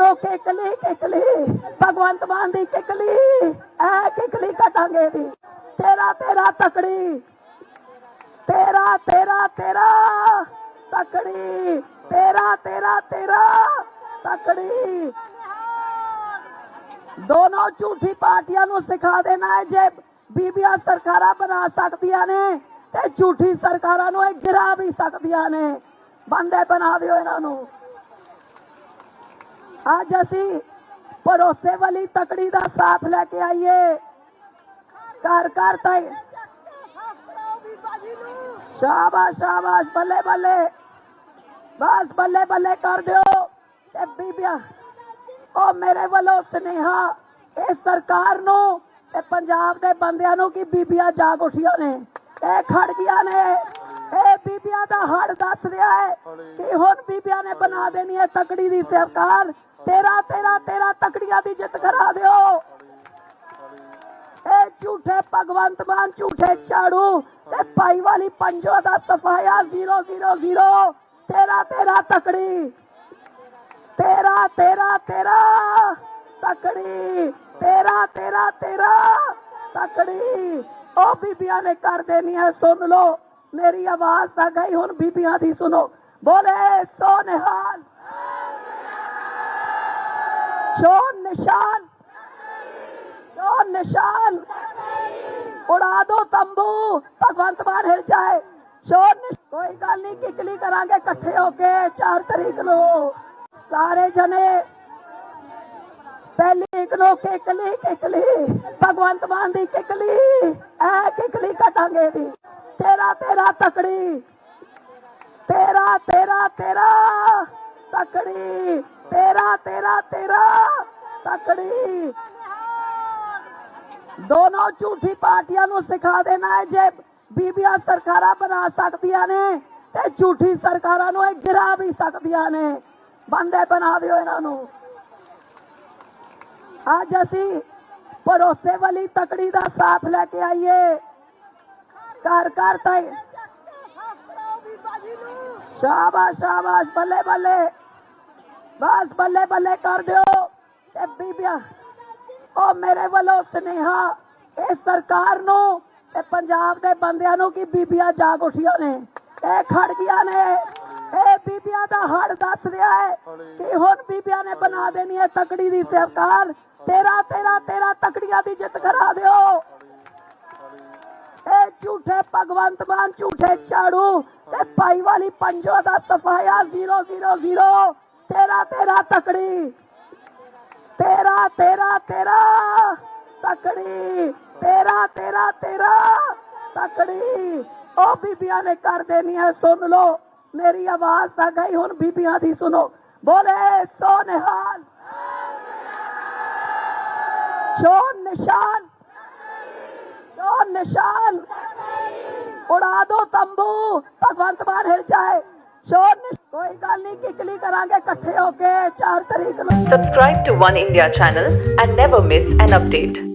ਨੂੰ ਕਿਕਲੀ ਕਿਕਲੀ, ਭਗਵੰਤ ਮਾਨ ਦੀ ਕਿਕਲੀ, ਐ ਕਿਕਲੀ ਕਟਾਂਗੇ ਦੀ ਤੇਰਾ ਤੇਰਾ ਤਕੜੀ। ਤੇਰਾ ਤੇਰਾ ਤੇਰਾ ਤਕੜੀ। ਤੇਰਾ ਤੇਰਾ ਤੇਰਾ ਤਕੜੀ। ਦੋਨੋਂ ਝੂਠੀ ਪਾਰਟੀਆਂ ਨੂੰ ਸਿਖਾ ਦੇਣਾ ਹੈ ਜੇ ਬੀਬੀਆਂ ਸਰਕਾਰਾਂ ਬਣਾ ਸਕਦੀਆਂ ਨੇ ਤੇ ਝੂਠੀ ਸਰਕਾਰਾਂ ਨੂੰ ਇਹ ਗਿਰਾ ਵੀ ਸਕਦੀਆਂ ਨੇ। ਬੰਦੇ ਬਣਾ ਦਿਓ ਇਹਨਾਂ ਨੂੰ। ਅੱਜ ਅਸੀਂ ਭਰੋਸੇ ਵਾਲੀ ਤਕੜੀ ਦਾ ਸਾਥ ਲੈ ਕੇ ਆਈਏ। ਘਰ ਘਰ ਤਾਈ। ਸ਼ਾਬਾਸ਼ ਸ਼ਾਬਾਸ਼, ਬੱਲੇ ਬੱਲੇ। ਬਸ ਬੱਲੇ ਬੱਲੇ ਕਰ ਦਿਓ। ਤੇ ਬੀਬੀਆਂ, ਉਹ ਮੇਰੇ ਵੱਲੋਂ ਸੁਨੇਹਾ, ਇਹ ਸਰਕਾਰ ਨੂੰ ਤੇ ਪੰਜਾਬ ਦੇ ਬੰਦਿਆਂ ਨੂੰ ਕਿ ਬੀਬੀਆਂ ਜਾਗ ਉਠੀਆਂ ਨੇ। ਇਹ ਖੜ ਗਈਆਂ ਨੇ। ਇਹ ਬੀਬੀਆਂ ਦਾ ਹੜ ਦੱਸ ਰਿਹਾ ਹੈ ਕਿ ਹੁਣ ਬੀਬੀਆਂ ਨੇ ਬਣਾ ਦੇਣੀ ਹੈ ਤਕੜੀ ਦੀ ਸਰਕਾਰ। ਤੇਰਾ ਤੇਰਾ ਤੇਰਾ ਤਕੜੀਆਂ ਦੀ ਜਿੱਤ ਕਰਾ ਦਿਓ। ਇਹ ਝੂਠੇ ਭਗਵੰਤ ਮਾਨ, ਝੂਠੇ ਝਾੜੂ ਤੇ ਭਾਈ ਵਾਲੀ ਪੰਜੋ ਦਾ ਸਫਾਇਆ 000 ਤੇਰਾ ਤੇਰਾ ਤਕੜੀ। ਤੇਰਾ ਤੇਰਾ ਤੇਰਾ ਤਕੜੀ। ਤੇਰਾ ਤੇਰਾ ਤੇਰਾ ਤਕੜੀ। ਉਹ ਬੀਬੀਆਂ ਨੇ ਕਰ ਦੇਣੀ ਹੈ ਸੁਣ ਲਓ। ਮੇਰੀ ਆਵਾਜ਼ ਤਾਂ ਗਈ, ਹੁਣ ਬੀਬੀਆਂ ਦੀ ਸੁਣੋ। ਬੋਲੇ ਸੋ ਨਿਹਾਲ ਸ਼ੋਨ ਨਿਸ਼ਾਨ। ਸ਼ੋਨ ਨਿਸ਼ਾਨ। ਉਡਾ ਦੋ ਤੰਬੂ। ਭਗਵੰਤ ਮਾਨ ਹਿਲ ਜਾਏ। ਸ਼ੋਨ ਨਿਸ਼- ਕੋਈ ਗੱਲ ਨਹੀਂ ਕਿਕਲੀ ਕਰਾਂਗੇ ਇਕੱਠੇ ਹੋ ਕੇ 4 ਤਰੀਕ ਨੂੰ। ਪਹਿਲੀ ਇੱਕ ਨੂੰ ਕਿਕਲੀ ਕਿਕਲੀ ਭਗਵੰਤ ਮਾਨ ਦੀ ਕਿਕਲੀ ਐ ਕਿਕਲੀ ਕਟਾਂਗੇ ਦੀ ਤੇਰਾ ਤੇਰਾ ਤਕੜੀ। ਤੇਰਾ ਤੇਰਾ ਤੇਰਾ ਤਕੜੀ। ਤੇਰਾ ਤੇਰਾ ਤੇਰਾ, ਤਕੜੀ। ਦੋਨੋਂ ਝੂਠੀ ਪਾਰਟੀਆਂ ਨੂੰ ਸਿਖਾ ਦੇਣਾ ਹੈ ਜੇ ਬੀਬੀਆਂ ਸਰਕਾਰਾਂ ਬਣਾ ਸਕਦੀਆਂ ਨੇ ਤੇ ਝੂਠੀ ਸਰਕਾਰਾਂ ਨੂੰ ਇਹ ਗਿਰਾ ਵੀ ਸਕਦੀਆਂ ਨੇ। ਬੰਦੇ ਬਣਾ ਦਿਓ ਇਹਨਾਂ ਨੂੰ। ਅੱਜ ਅਸੀਂ ਭਰੋਸੇ ਵਾਲੀ ਤਕੜੀ ਦਾ ਸਾਥ ਲੈ ਕੇ ਆਈਏ। ਘਰ ਘਰ ਤਾਈ। ਸ਼ਾਬਾਸ਼ ਸ਼ਾਬਾਸ਼, ਬੱਲੇ ਬੱਲੇ। ਬਸ ਬੱਲੇ ਬੱਲੇ ਕਰ ਦਿਓ। ਤੇ ਬੀਬੀਆਂ, ਉਹ ਮੇਰੇ ਵੱਲੋਂ ਸੁਨੇਹਾ ਇਹ ਸਰਕਾਰ ਨੂੰ ਤੇ ਪੰਜਾਬ ਦੇ ਬੰਦਿਆਂ ਨੂੰ ਕਿ ਬੀਬੀਆਂ ਜਾਗ ਉੱਠੀਆਂ ਨੇ। ਇਹ ਖੜ ਗਈਆਂ ਨੇ। ਇਹ ਬੀਬੀਆਂ ਦਾ ਹੜ ਦੱਸ ਰਿਹਾ ਹੈ ਕਿ ਹੁਣ ਬੀਬੀਆਂ ਨੇ ਬਣਾ ਦੇਣੀ ਹੈ ਤਕੜੀ ਦੀ ਸਰਕਾਰ। ਤੇਰਾ ਤੇਰਾ ਤੇਰਾ ਤਕੜੀਆਂ ਦੀ ਜਿੱਤ ਕਰਾ ਦਿਓ। ਇਹ ਝੂਠੇ ਭਗਵੰਤ ਮਾਨ, ਝੂਠੇ ਝਾੜੂ ਤੇ ਭਾਈ ਵਾਲੀ ਪੰਜੋ ਦਾ ਸਫਾਇਆ 000 ਤੇਰਾ ਤੇਰਾ ਤਕੜੀ ਤੇਰਾ ਤੇਰਾ ਤੇਰਾ ਤਕੜੀ ਤੇਰਾ ਤੇਰਾ ਤੇਰਾ ਤਕੜੀ ਉਹ ਬੀਬੀਆਂ ਨੇ ਕਰ ਦੇਣੀ ਹੈ ਸੁਣ ਲਓ ਮੇਰੀ ਆਵਾਜ਼ ਤਾਂ ਗਈ ਹੁਣ ਬੀਬੀਆਂ ਦੀ ਸੁਣੋ ਬੋਲੇ ਸੋ ਨਿਹਾਲ ਸ਼ੋਨ ਨਿਸ਼ਾਨ ਸ਼ੋਨ ਨਿਸ਼ਾਨ ਉਡਾ ਦੋ ਤੰਬੂ ਭਗਵੰਤ ਮਾਨ ਹਿਲ ਜਾਏ ਸ਼ੋਨ ਨਿਸ਼- ਕੋਈ ਗੱਲ ਨਹੀਂ ਕਿਕਲੀ ਕਰਾਂਗੇ ਇਕੱਠੇ ਹੋ ਕੇ 4 ਤਰੀਕ ਨੂੰ subscribe to 1 India channel and never miss an update